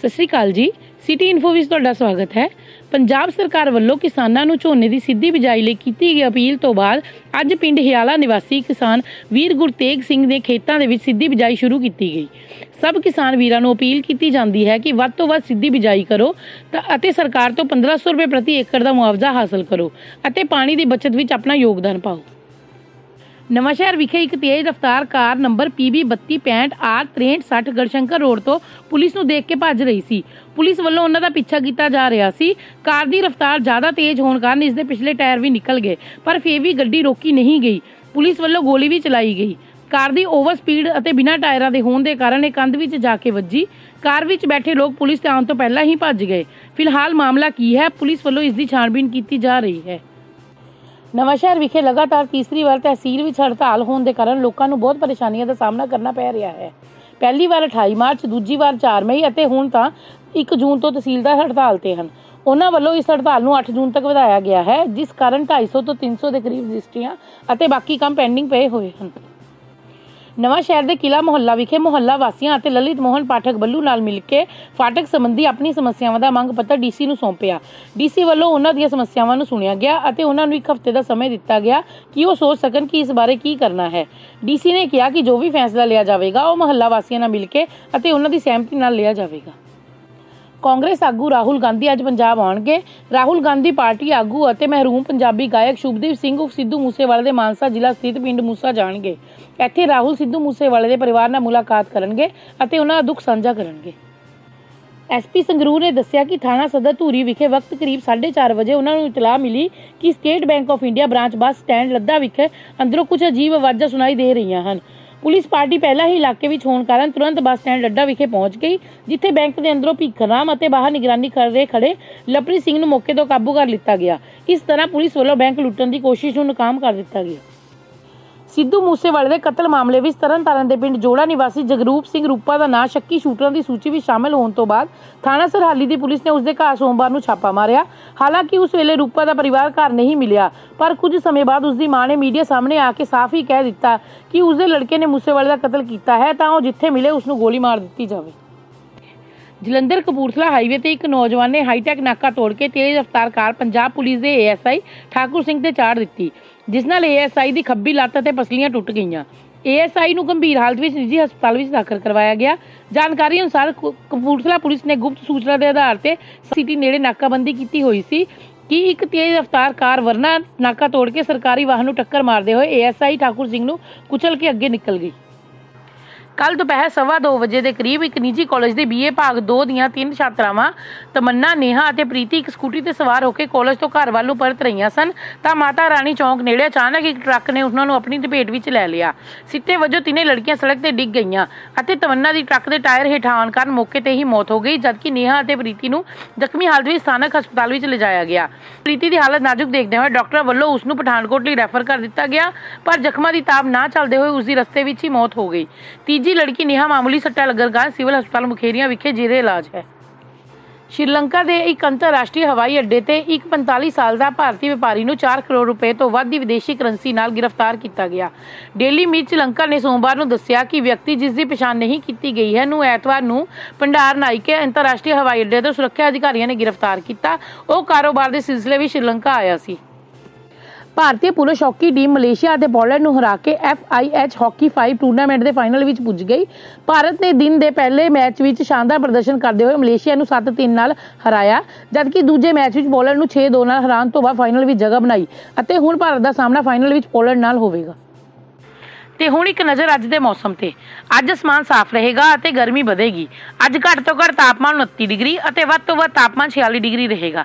ਸਤਿ ਸ਼੍ਰੀ ਅਕਾਲ ਜੀ। City info ਵਿੱਚ ਤੁਹਾਡਾ ਸਵਾਗਤ ਹੈ। ਪੰਜਾਬ ਸਰਕਾਰ ਵੱਲੋਂ ਕਿਸਾਨਾਂ ਨੂੰ ਝੋਨੇ ਦੀ ਸਿੱਧੀ ਬਿਜਾਈ ਲਈ ਕੀਤੀ ਗਈ ਅਪੀਲ ਤੋਂ ਬਾਅਦ ਅੱਜ ਪਿੰਡ ਹਿਆਲਾ ਨਿਵਾਸੀ ਕਿਸਾਨ ਵੀਰ ਗੁਰਤੇਗ ਸਿੰਘ ਦੇ ਖੇਤਾਂ ਦੇ ਵਿੱਚ ਸਿੱਧੀ ਬਿਜਾਈ ਸ਼ੁਰੂ ਕੀਤੀ ਗਈ। ਸਭ ਕਿਸਾਨ ਵੀਰਾਂ ਨੂੰ ਅਪੀਲ ਕੀਤੀ ਜਾਂਦੀ ਹੈ ਕਿ ਵੱਧ ਤੋਂ ਵੱਧ ਸਿੱਧੀ ਬਿਜਾਈ ਕਰੋ ਤਾਂ ਅਤੇ ਸਰਕਾਰ ਤੋਂ 1500 ਰੁਪਏ ਪ੍ਰਤੀ ਏਕੜ ਦਾ ਮੁਆਵਜ਼ਾ ਹਾਸਲ ਕਰੋ ਅਤੇ ਪਾਣੀ ਦੀ ਬਚਤ ਵਿੱਚ ਆਪਣਾ ਯੋਗਦਾਨ ਪਾਓ। ਨਵਾਂਸ਼ਹਿਰ ਵਿਖੇ ਇੱਕ ਤੇਜ਼ ਰਫ਼ਤਾਰ car number PB 3265R6360 Garhshankar road ਤੋਂ ਪੁਲਿਸ ਨੂੰ ਦੇਖ ਕੇ ਭੱਜ ਰਹੀ ਸੀ। ਪੁਲਿਸ ਵੱਲੋਂ ਉਹਨਾਂ ਦਾ ਪਿੱਛਾ ਕੀਤਾ ਜਾ ਰਿਹਾ ਸੀ। ਕਾਰ ਦੀ ਰਫ਼ਤਾਰ ਜ਼ਿਆਦਾ ਤੇਜ਼ ਹੋਣ ਕਾਰਨ ਇਸ ਦੇ ਪਿਛਲੇ ਟਾਇਰ ਵੀ ਨਿਕਲ ਗਏ, ਪਰ ਫੇਰ ਵੀ ਗੱਡੀ ਰੋਕੀ ਨਹੀਂ ਗਈ। ਪੁਲਿਸ ਵੱਲੋਂ ਗੋਲੀ ਵੀ ਚਲਾਈ ਗਈ। ਕਾਰ ਦੀ ਓਵਰ ਸਪੀਡ ਅਤੇ ਬਿਨਾਂ ਟਾਇਰਾਂ ਦੇ ਹੋਣ ਦੇ ਕਾਰਨ ਇਹ ਕੰਧ ਵਿੱਚ ਜਾ ਕੇ ਵੱਜੀ। ਕਾਰ ਵਿੱਚ ਬੈਠੇ ਲੋਕ ਪੁਲਿਸ ਦੇ ਆਉਣ ਤੋਂ ਪਹਿਲਾਂ ਹੀ ਭੱਜ ਗਏ। ਫਿਲਹਾਲ ਮਾਮਲਾ ਕੀ ਹੈ? ਪੁਲਿਸ ਵੱਲੋਂ ਇਸ ਦੀ ਛਾਣਬੀਣ ਕੀਤੀ ਜਾ ਰਹੀ ਹੈ। ਨਵਾਂਸ਼ਹਿਰ ਵਿਖੇ ਲਗਾਤਾਰ ਤੀਸਰੀ ਵਾਰ ਤਹਿਸੀਲ ਵਿੱਚ ਹੜਤਾਲ ਹੋਣ ਦੇ ਕਾਰਨ ਲੋਕਾਂ ਨੂੰ ਬਹੁਤ ਪਰੇਸ਼ਾਨੀਆਂ ਦਾ ਸਾਹਮਣਾ ਕਰਨਾ ਪੈ ਰਿਹਾ ਹੈ। ਪਹਿਲੀ ਵਾਰ 28 ਮਾਰਚ, ਦੂਜੀ ਵਾਰ 4 ਮਈ ਅਤੇ ਹੁਣ ਤਾਂ 1 ਜੂਨ ਤੋਂ ਤਹਿਸੀਲਦਾਰ ਹੜਤਾਲ ਤੇ ਹਨ। ਉਹਨਾਂ ਵੱਲੋਂ ਇਸ ਹੜਤਾਲ ਨੂੰ 8 ਜੂਨ ਤੱਕ ਵਧਾਇਆ ਗਿਆ ਹੈ, ਜਿਸ ਕਾਰਨ 250 ਤੋਂ 300 ਦੇ ਕਰੀਬ ਰਜਿਸਟਰੀਆਂ ਅਤੇ ਬਾਕੀ ਕੰਮ ਪੈਂਡਿੰਗ ਪਏ ਹੋਏ ਹਨ। ਨਵਾਂ ਸ਼ਹਿਰ ਦੇ ਕਿਲਾ ਮੁਹੱਲਾ ਵਿਖੇ ਮੁਹੱਲਾ ਵਾਸੀਆਂ ਅਤੇ ਲਲਿਤ ਮੋਹਨ ਪਾਠਕ ਬੱਲੂ ਨਾਲ ਮਿਲ ਕੇ ਫਾਟਕ ਸੰਬੰਧੀ ਆਪਣੀ ਸਮੱਸਿਆਵਾਂ ਦਾ ਮੰਗ ਪੱਤਰ ਡੀਸੀ ਨੂੰ ਸੌਂਪਿਆ। ਡੀਸੀ ਵੱਲੋਂ ਉਹਨਾਂ ਦੀਆਂ ਸਮੱਸਿਆਵਾਂ ਨੂੰ ਸੁਣਿਆ ਗਿਆ ਅਤੇ ਉਹਨਾਂ ਨੂੰ ਇੱਕ ਹਫ਼ਤੇ ਦਾ ਸਮੇਂ ਦਿੱਤਾ ਗਿਆ ਕਿ ਉਹ ਸੋਚ ਸਕਣ ਕਿ ਇਸ ਬਾਰੇ ਕੀ ਕਰਨਾ ਹੈ। ਡੀਸੀ ਨੇ ਕਿਹਾ ਕਿ ਜੋ ਵੀ ਫੈਸਲਾ ਲਿਆ ਜਾਵੇਗਾ, ਉਹ ਮੁਹੱਲਾ ਵਾਸੀਆਂ ਨਾਲ ਮਿਲ ਕੇ ਅਤੇ ਉਹਨਾਂ ਦੀ ਸਹਿਮਤੀ ਨਾਲ ਲਿਆ ਜਾਵੇਗਾ। ਕਾਂਗਰਸ ਆਗੂ ਰਾਹੁਲ ਗਾਂਧੀ ਅੱਜ ਪੰਜਾਬ ਆਉਣਗੇ। ਰਾਹੁਲ ਗਾਂਧੀ ਪਾਰਟੀ ਆਗੂ ਅਤੇ ਮਹਿਰੂਮ ਪੰਜਾਬੀ ਗਾਇਕ ਸ਼ੁਭਦੀਪ ਸਿੰਘ ਉਰਫ ਸਿੱਧੂ ਮੂਸੇਵਾਲੇ ਦੇ ਮਾਨਸਾ ਜ਼ਿਲ੍ਹਾ ਸਥਿਤ ਪਿੰਡ ਮੂਸਾ ਜਾਣਗੇ। ਇੱਥੇ ਰਾਹੁਲ ਸਿੱਧੂ ਮੂਸੇਵਾਲੇ ਦੇ ਪਰਿਵਾਰ ਨਾਲ ਮੁਲਾਕਾਤ ਕਰਨਗੇ ਅਤੇ ਉਹਨਾਂ ਦਾ ਦੁੱਖ ਸਾਂਝਾ ਕਰਨਗੇ। ਐਸਪੀ ਸੰਗਰੂਰ ਨੇ ਦੱਸਿਆ ਕਿ ਥਾਣਾ ਸਦਰ ਧੂਰੀ ਵਿਖੇ ਵਕਤ ਕਰੀਬ 4:30 ਵਜੇ ਉਹਨਾਂ ਨੂੰ ਇਤਲਾਹ ਮਿਲੀ ਕਿ state bank of India branch bus stand Ladda ਵਿਖੇ ਅੰਦਰੋਂ ਕੁਝ ਅਜੀਬ ਆਵਾਜ਼ਾਂ ਸੁਣਾਈ ਦੇ ਰਹੀਆਂ ਹਨ। ਪੁਲਿਸ ਪਾਰਟੀ ਪਹਿਲਾਂ ਹੀ ਇਲਾਕੇ ਵਿੱਚ ਹੋਣ ਕਾਰਨ ਤੁਰੰਤ ਬੱਸ ਸਟੈਂਡ ਲੱਡਾ ਵਿਖੇ ਪਹੁੰਚ ਗਈ, ਜਿੱਥੇ ਬੈਂਕ ਦੇ ਅੰਦਰੋਂ ਭੀਖਰਾਮ ਅਤੇ ਬਾਹਰ ਨਿਗਰਾਨੀ ਕਰ ਰਹੇ ਖੜੇ ਲਵਪ੍ਰੀਤ ਸਿੰਘ ਨੂੰ ਮੌਕੇ ਤੋਂ ਕਾਬੂ ਕਰ ਲਿੱਤਾ ਗਿਆ। ਇਸ ਤਰ੍ਹਾਂ ਪੁਲਿਸ ਵੱਲੋਂ ਬੈਂਕ ਲੁੱਟਣ ਦੀ ਕੋਸ਼ਿਸ਼ ਨੂੰ ਨਾਕਾਮ ਕਰ ਦਿੱਤਾ ਗਿਆ। ਸਿੱਧੂ ਮੂਸੇਵਾਲੇ ਦੇ ਕਤਲ ਮਾਮਲੇ ਵਿੱਚ ਤਰਨਤਾਰਨ ਦੇ ਪਿੰਡ ਜੋੜਾ ਨਿਵਾਸੀ ਜਗਰੂਪ ਸਿੰਘ ਰੂਪਾ ਦਾ ਨਾਂ ਸ਼ੱਕੀ ਸ਼ੂਟਰਾਂ ਦੀ ਸੂਚੀ ਵਿੱਚ ਸ਼ਾਮਲ ਹੋਣ ਤੋਂ ਬਾਅਦ ਥਾਣਾ ਸਰਹਾਲੀ ਦੀ ਪੁਲਿਸ ਨੇ ਉਸ ਦੇ ਘਰ ਸੋਮਵਾਰ ਨੂੰ ਛਾਪਾ ਮਾਰਿਆ। ਹਾਲਾਂਕਿ ਉਸ ਵੇਲੇ ਰੂਪਾ ਦਾ ਪਰਿਵਾਰ ਘਰ ਨਹੀਂ ਮਿਲਿਆ, ਪਰ ਕੁਝ ਸਮੇਂ ਬਾਅਦ ਉਸ ਦੀ ਮਾਂ ਨੇ ਮੀਡੀਆ ਸਾਹਮਣੇ ਆ ਕੇ ਸਾਫ਼ ਹੀ ਕਹਿ ਦਿੱਤਾ ਕਿ ਉਸ ਦੇ ਲੜਕੇ ਨੇ ਮੂਸੇਵਾਲੇ ਦਾ ਕਤਲ ਕੀਤਾ ਹੈ, ਤਾਂ ਉਹ ਜਿੱਥੇ ਮਿਲੇ ਉਸ ਨੂੰ ਗੋਲੀ ਮਾਰ ਦਿੱਤੀ ਜਾਵੇ। ਜਲੰਧਰ ਕਪੂਰਥਲਾ ਹਾਈਵੇ ਤੇ ਇੱਕ ਨੌਜਵਾਨ ਨੇ ਹਾਈਟੈਕ ਨਾਕਾ ਤੋੜ ਕੇ ਤੇਜ਼ ਰਫ਼ਤਾਰ ਕਾਰ ਪੰਜਾਬ ਪੁਲਿਸ ਦੇ ਏਐਸਆਈ ਠਾਕੁਰ ਸਿੰਘ ਤੇ ਚਾੜ ਦਿੱਤੀ। ਜਿਸ ਨਾਲ ਏਐਸਆਈ ਦੀ ਖੱਬੀ ਲੱਤ ਅਤੇ ਪਸਲੀਆਂ ਟੁੱਟ ਗਈਆਂ। ਏਐਸਆਈ ਨੂੰ ਗੰਭੀਰ ਹਾਲਤ ਵਿੱਚ ਨਿੱਜੀ ਹਸਪਤਾਲ ਵਿੱਚ ਦਾਖਲ ਕਰਵਾਇਆ ਗਿਆ। ਜਾਣਕਾਰੀ ਅਨੁਸਾਰ ਕਪੂਰਥਲਾ ਪੁਲਿਸ ਨੇ ਗੁਪਤ ਸੂਚਨਾ ਦੇ ਆਧਾਰ ਤੇ ਸਿਟੀ ਨੇੜੇ ਨਾਕਾਬੰਦੀ ਕੀਤੀ ਹੋਈ ਸੀ ਕਿ ਇੱਕ ਤੇਜ਼ ਰਫ਼ਤਾਰ ਕਾਰ ਵਰਨਾ ਨਾਕਾ ਤੋੜ ਕੇ ਸਰਕਾਰੀ ਵਾਹਨ ਨੂੰ ਟੱਕਰ ਮਾਰਦੇ ਹੋਏ ਏਐਸਆਈ ਠਾਕੁਰ ਸਿੰਘ ਨੂੰ ਕੁਚਲ ਕੇ ਅੱਗੇ ਨਿਕਲ ਗਈ। ਕੱਲ ਦੁਪਹਿਰ ਸਵਾ ਦੋ ਵਜੇ ਦੇ ਕਰੀਬ ਇੱਕ ਨਿੱਜੀ ਕਾਲਜ ਦੇ ਬੀਏ ਭਾਗ 2 ਦੀਆਂ ਤਿੰਨ ਛਾਤਰਾਵਾਂ, ਤਮੰਨਾ, ਨੇਹਾ ਅਤੇ ਪ੍ਰੀਤੀ ਇੱਕ ਸਕੂਟੀ ਤੇ ਸਵਾਰ ਹੋ ਕੇ ਕਾਲਜ ਤੋਂ ਘਰ ਵੱਲ ਨੂੰ ਪਰਤ ਰਹੀਆਂ ਸਨ, ਤਾਂ ਮਾਤਾ ਰਾਣੀ ਚੌਂਕ ਨੇੜੇ ਅਚਾਨਕ ਇੱਕ ਟਰੱਕ ਨੇ ਉਹਨਾਂ ਨੂੰ ਆਪਣੀ ਲਪੇਟ ਵਿੱਚ ਲੈ ਲਿਆ। ਸਿੱਟੇ ਵਜੋਂ ਤਿੰਨੇ ਲੜਕੀਆਂ ਸੜਕ ਤੇ ਡਿੱਗ ਗਈਆਂ ਅਤੇ ਤਮੰਨਾ ਦੀ ਟਰੱਕ ਦੇ ਟਾਇਰ ਹੇਠਾਂ ਆਉਣ ਕਾਰਨ ਮੌਕੇ ਤੇ ਹੀ ਮੌਤ ਹੋ ਗਈ, ਜਦਕਿ ਨੇਹਾ ਅਤੇ ਪ੍ਰੀਤੀ ਨੂੰ ਜ਼ਖਮੀ ਹਾਲਤ ਵਿੱਚ ਸਥਾਨਕ ਹਸਪਤਾਲ ਵਿੱਚ ਲਿਜਾਇਆ ਗਿਆ। ਪ੍ਰੀਤੀ ਦੀ ਹਾਲਤ ਨਾਜ਼ੁਕ ਦੇਖਦੇ ਹੋਏ ਡਾਕਟਰ ਵੱਲੋਂ ਉਸ ਨੂੰ ਪਠਾਨਕੋਟ ਲਈ ਰੈਫਰ ਕਰ ਦਿੱਤਾ ਗਿਆ, ਪਰ ਜ਼ਖਮਾਂ ਦੀ ਤਾਬ ਨਾ ਚੱਲਦੇ ਹੋਏ ਉਸ ਦੀ ਰਸਤੇ ਵਿੱਚ ਹੀ ਮੌਤ ਹੋ ਗਈ। ਤੀਜੀ ਲੜਕੀ ਨੇਹਾ ਮਾਮੂਲੀ ਸੱਟਾਂ ਲੱਗਣ ਕਾਰਨ ਸਿਵਲ ਹਸਪਤਾਲ ਮੁਖੇਰੀਆਂ ਵਿਖੇ ਜੇਰੇ ਇਲਾਜ ਹੈ। ਸ਼੍ਰੀਲੰਕਾ ਦੇ ਇੱਕ ਅੰਤਰਰਾਸ਼ਟਰੀ ਹਵਾਈ ਅੱਡੇ ਤੇ ਇੱਕ 45 ਸਾਲ ਦਾ ਭਾਰਤੀ ਵਪਾਰੀ ਨੂੰ 4 ਕਰੋੜ ਰੁਪਏ ਤੋਂ ਵੱਧ ਦੀ ਵਿਦੇਸ਼ੀ ਕਰੰਸੀ ਨਾਲ ਗ੍ਰਿਫਤਾਰ ਕੀਤਾ ਗਿਆ। ਡੇਲੀ ਮੀਰ ਸ਼੍ਰੀਲੰਕਾ ਨੇ ਸੋਮਵਾਰ ਨੂੰ ਦੱਸਿਆ ਕਿ ਵਿਅਕਤੀ ਜਿਸ ਦੀ ਪਛਾਣ ਨਹੀਂ ਕੀਤੀ ਗਈ ਹੈ, ਨੂੰ ਐਤਵਾਰ ਨੂੰ ਭੰਡਾਰ ਨਾਇਕੇ ਅੰਤਰਰਾਸ਼ਟਰੀ ਹਵਾਈ ਅੱਡੇ ਤੋਂ ਸੁਰੱਖਿਆ ਅਧਿਕਾਰੀਆਂ ਨੇ ਗ੍ਰਿਫਤਾਰ ਕੀਤਾ। ਉਹ ਕਾਰੋਬਾਰ ਦੇ ਸਿਲਸਿਲੇ ਵਿੱਚ ਸ਼੍ਰੀਲੰਕਾ ਆਇਆ ਸੀ। ਭਾਰਤੀ ਪੁਰਸ਼ ਹਾਕੀ ਟੀਮ ਮਲੇਸ਼ੀਆ ਅਤੇ ਪੋਲੈਂਡ ਨੂੰ ਹਰਾ ਕੇ FIH ਹਾਕੀ 5 ਟੂਰਨਾਮੈਂਟ ਦੇ ਫਾਈਨਲ ਵਿੱਚ ਪੁੱਜ ਗਈ। ਭਾਰਤ ਨੇ ਦਿਨ ਦੇ ਪਹਿਲੇ ਮੈਚ ਵਿੱਚ ਸ਼ਾਨਦਾਰ ਪ੍ਰਦਰਸ਼ਨ ਕਰਦੇ ਹੋਏ ਮਲੇਸ਼ੀਆ ਨੂੰ 7-3 ਨਾਲ ਹਰਾਇਆ, ਜਦਕਿ ਦੂਜੇ ਮੈਚ ਵਿੱਚ ਪੋਲੈਂਡ ਨੂੰ 6-2 ਨਾਲ ਹਰਾਉਣ ਤੋਂ ਬਾਅਦ ਫਾਈਨਲ ਵਿੱਚ ਜਗ੍ਹਾ ਬਣਾਈ ਅਤੇ ਹੁਣ ਭਾਰਤ ਦਾ ਸਾਹਮਣਾ ਫਾਈਨਲ ਵਿੱਚ ਪੋਲੈਂਡ ਨਾਲ ਹੋਵੇਗਾ। ਤੇ ਹੁਣ ਇੱਕ ਨਜ਼ਰ ਅੱਜ ਦੇ ਮੌਸਮ ਤੇ। ਅੱਜ ਅਸਮਾਨ ਸਾਫ਼ ਰਹੇਗਾ ਅਤੇ ਗਰਮੀ ਵਧੇਗੀ। ਅੱਜ ਘੱਟ ਤੋਂ ਘੱਟ ਤਾਪਮਾਨ 29 ਡਿਗਰੀ ਅਤੇ ਵੱਧ ਤੋਂ ਵੱਧ ਤਾਪਮਾਨ 46 ਡਿਗਰੀ ਰਹੇਗਾ।